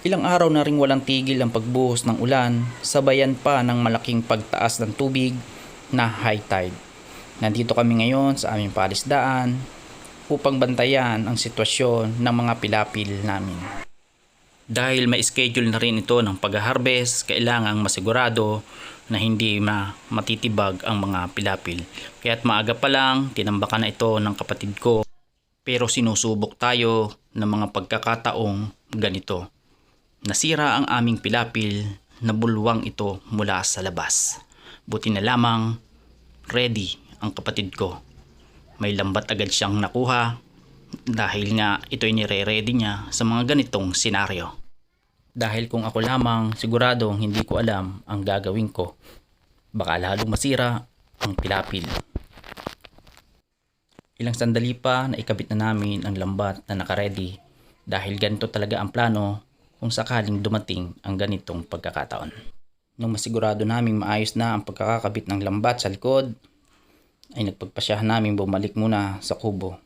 Ilang araw na ring walang tigil ang pagbuhos ng ulan, sabayan pa ng malaking pagtaas ng tubig na high tide. Nandito kami ngayon sa aming palisdaan upang bantayan ang sitwasyon ng mga pilapil namin. Dahil may schedule na rin ito ng pag-harvest, kailangang masigurado na hindi ma matitibag ang mga pilapil. Kaya't maaga pa lang, tinambakan na ito ng kapatid ko. Pero sinusubok tayo ng mga pagkakataong ganito. Nasira ang aming pilapil, nabulwang ito mula sa labas. Buti na lamang, ready ang kapatid ko. May lambat agad siyang nakuha dahil nga ito'y nire-ready niya sa mga ganitong senaryo. Dahil kung ako lamang, siguradong hindi ko alam ang gagawin ko. Baka lalong masira ang pilapil. Ilang sandali pa na ikabit na namin ang lambat na nakaredy dahil ganito talaga ang plano kung sakaling dumating ang ganitong pagkakataon. Nung masigurado naming maayos na ang pagkakakabit ng lambat sa likod, ay nagpagpasyahan namin bumalik muna sa kubo.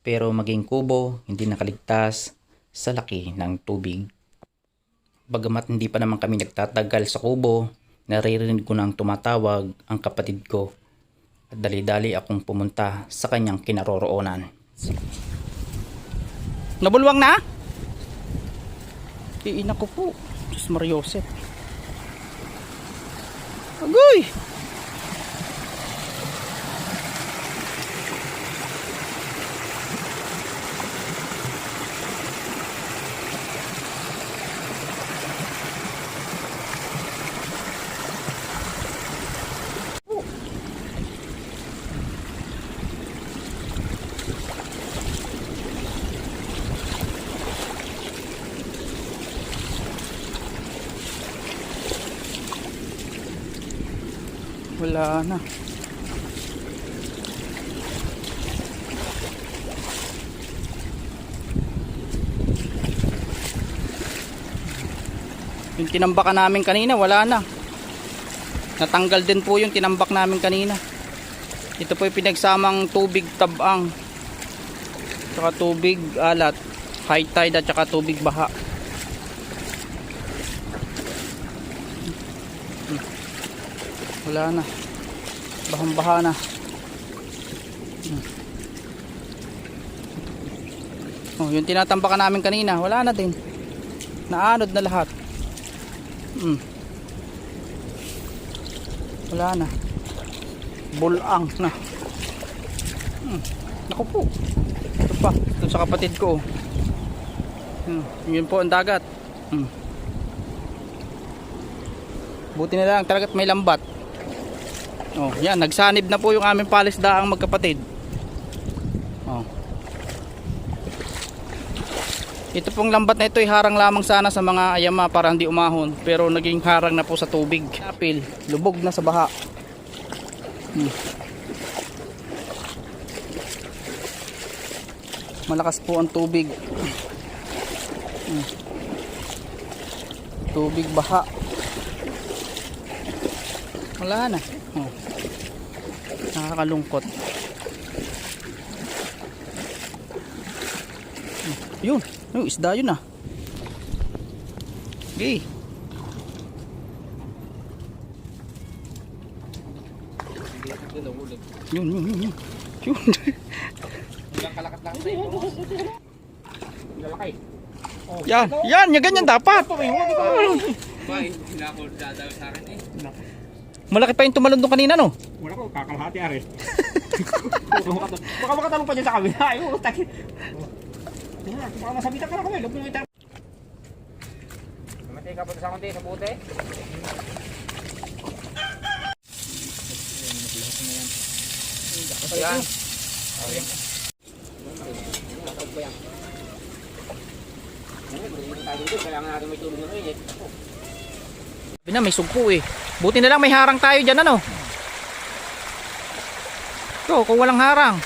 Pero maging kubo, hindi nakaligtas sa laki ng tubig. Bagamat hindi pa naman kami nagtatagal sa kubo, naririnig ko nang tumatawag ang kapatid ko at dali-dali akong pumunta sa kanyang kinaroroonan. Nabulwang na? Iina ko po. Diyos Mariosep. Agoy! Wala na. Yung tinambakan namin kanina, wala na. Natanggal din po yung tinambak namin kanina. Ito po yung pinagsamang tubig tabang. Tsaka tubig alat. High tide at tsaka tubig baha. Wala na. Bahang baha na. Hmm. Oh, yung tinatambakan namin kanina, wala na din. Naanod na lahat. Hmm. Wala na. Bulang na. Hmm. Naku po. Ito pa. Ito sa kapatid ko. Hmm. Yun po ang dagat. Hmm. Buti na lang talagat may lambat. Oh, yan, nagsanib na po yung aming palisdaang magkapatid. Oh. Ito pong lambat na ito ay harang lamang sana sa mga ayama para hindi umahon, pero naging harang na po sa tubig. Apil, lubog na sa baha. Hmm. Malakas po ang tubig. Hmm. Tubig baha. Wala na. Oh. Nakakalungkot. Oh, Yun. Yung isda yun ah. Okay. Yun, yun, yun, yun. Yun. yan, yan, yan, ganyan dapat. Malaki pa yung tumalon doon kanina, no? Wala ko, kakalahati are. Baka makatalong pa dyan sa kabila. Ay, utak. Baka masabitan ka na kami. Lubong ito. Mamatay ka pa sa konti sa puti. Yan. Kailangan natin may tulong ng init. Sabi na, may sugpo eh. Buti na lang may harang tayo dyan, ano? Ito, kung walang harang.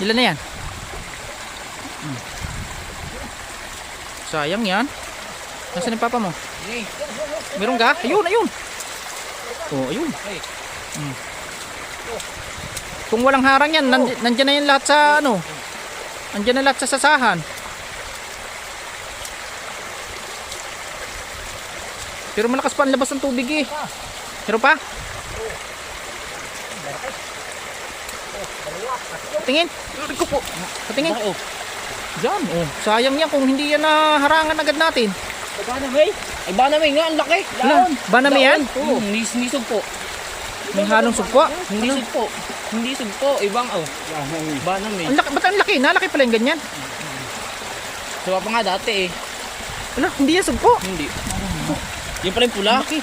Ilan na yan? Hmm. Sayang yan. Nasaan yung papa mo? Meron ka? Ayun, ayun. Oh, ayun. Hmm. Kung walang harang yan, nand- nandyan na yan lahat sa ano. Andiyan na lahat sa sasahan. Pero malakas pa ang labas ng tubig eh. Pero pa? Tingin. Ko po. Patingin. Oh. Diyan. Oh. Sayang yan kung hindi yan naharangan agad natin. Ba na may? Ay ba na may nga, ang laki. Ano? Ba na may yan? Oo. Hindi, hindi sugpo. May halong sugpo. Hindi sugpo. Hindi sugpo. Ibang oh. Ba na may. Ang laki, ba't ang laki? Nalaki pala yung ganyan. Diba pa nga dati eh. Wala, hindi yan sugpo. Hindi. Yung pala yung pula. Laki.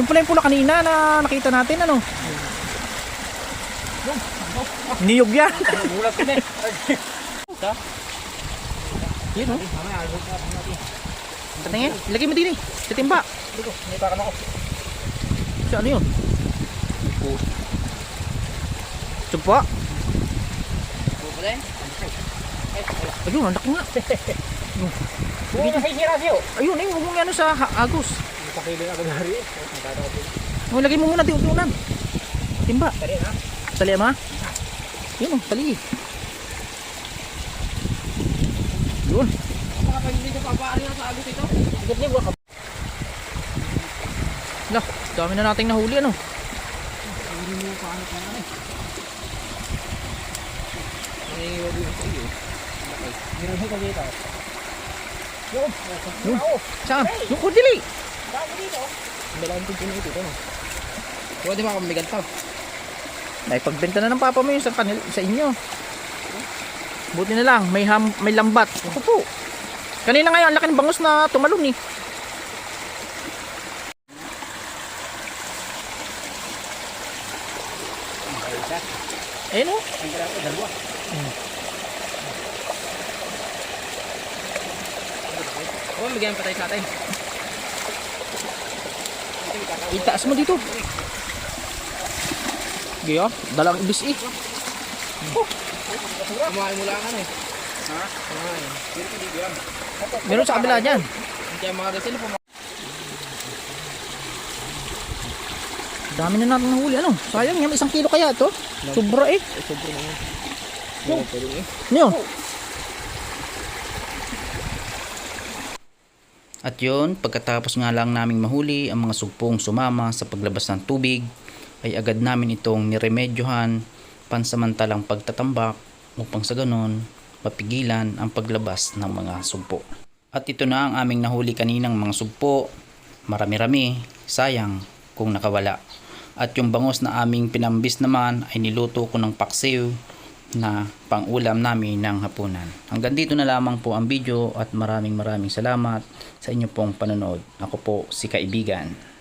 Yung pala yung pula kanina na nakita natin, ano? Niyog yan. Bulat ko na eh. Yun, oh. Patingin. Lagay mo din eh. Sa timba. May pakan ako. Sa ano yun? Sugpo. Bulat eh. Ayun, ang laki nga. Oo, nasisira siyo. Ayun, ayun. Huwag mong ano sa ha- agos. Pakili na kanari. Oh, lagay mo muna tiutunan. Timba. Tari na. Tali ma. Yun, oh, tali. Yun. Baka pag hindi ka papaari na sa agos ito. Agad niya buka. Lah, dami na nating nahuli ano. Hindi mo paano pa eh. Ay, wag mo sa iyo. Meron ko dito. Yun. Saan? Yung. Dami dito. Dalawang na ito. Ano? Pwede ba kamigan to? May pagbenta na ng papa mo yun sa, kanil, sa inyo. Buti na lang, may, ham, may lambat. Ako po. Kanina ngayon, ang laki ng bangus na tumalon eh. Ayun oh. Dalawa. Oh, bigyan pa tayo sa atin. Itaas mo dito. Gaya, dalang ibis eh. Kumain mo lang ano eh. Ha? Kumain. Pero hindi yan. Meron sa kabila dyan. Hindi ang mga resil po. Dami na natin nahuli. Ano? Sayang yan, isang kilo kaya to. Sobra eh. Sobrang naman. Yung. Pwede eh. Ano yun? At yun, pagkatapos nga lang naming mahuli ang mga sugpong sumama sa paglabas ng tubig, ay agad namin itong niremedyohan pansamantalang pagtatambak upang sa ganon mapigilan ang paglabas ng mga sugpo. At ito na ang aming nahuli kaninang mga sugpo, marami-rami, sayang kung nakawala. At yung bangos na aming pinambis naman ay niluto ko ng paksiw na pangulam namin ng hapunan. Hanggang dito na lamang po ang video at maraming maraming salamat sa inyo pong panonood. Ako po si Kaibigan.